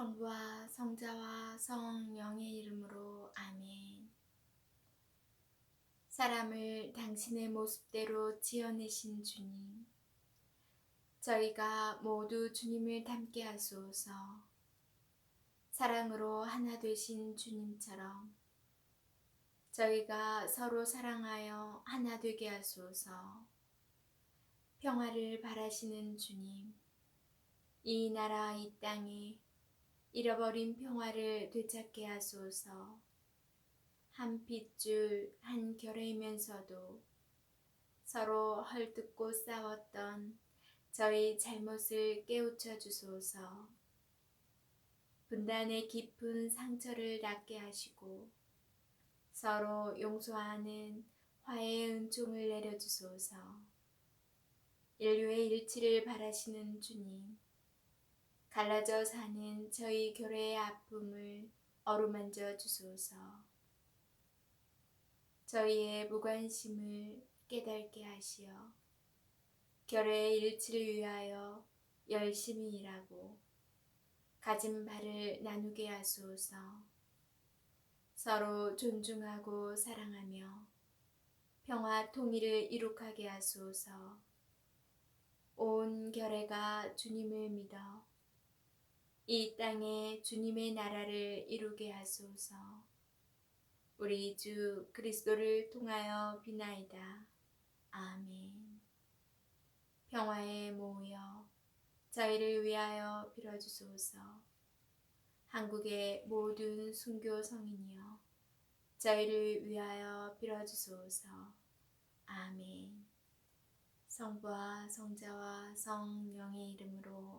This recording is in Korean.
성부와 성자와 성령의 이름으로 아멘. 사람을 당신의 모습대로 지어내신 주님, 저희가 모두 주님을 닮게 하소서. 사랑으로 하나 되신 주님처럼 저희가 서로 사랑하여 하나 되게 하소서. 평화를 바라시는 주님, 이 나라 이 땅에 잃어버린 평화를 되찾게 하소서. 한 핏줄 한 결이면서도 서로 헐뜯고 싸웠던 저희 잘못을 깨우쳐 주소서. 분단의 깊은 상처를 낫게 하시고 서로 용서하는 화해의 은총을 내려주소서. 인류의 일치를 바라시는 주님, 갈라져 사는 저희 교회의 아픔을 어루만져 주소서. 저희의 무관심을 깨닫게 하시어 결의의 일치를 위하여 열심히 일하고 가진 바를 나누게 하소서. 서로 존중하고 사랑하며 평화 통일을 이룩하게 하소서. 온 결의가 주님을 믿어 이 땅에 주님의 나라를 이루게 하소서. 우리 주 그리스도를 통하여 비나이다. 아멘. 평화에 모여 저희를 위하여 빌어주소서. 한국의 모든 순교 성인이여 저희를 위하여 빌어주소서. 아멘. 성부와 성자와 성령의 이름으로.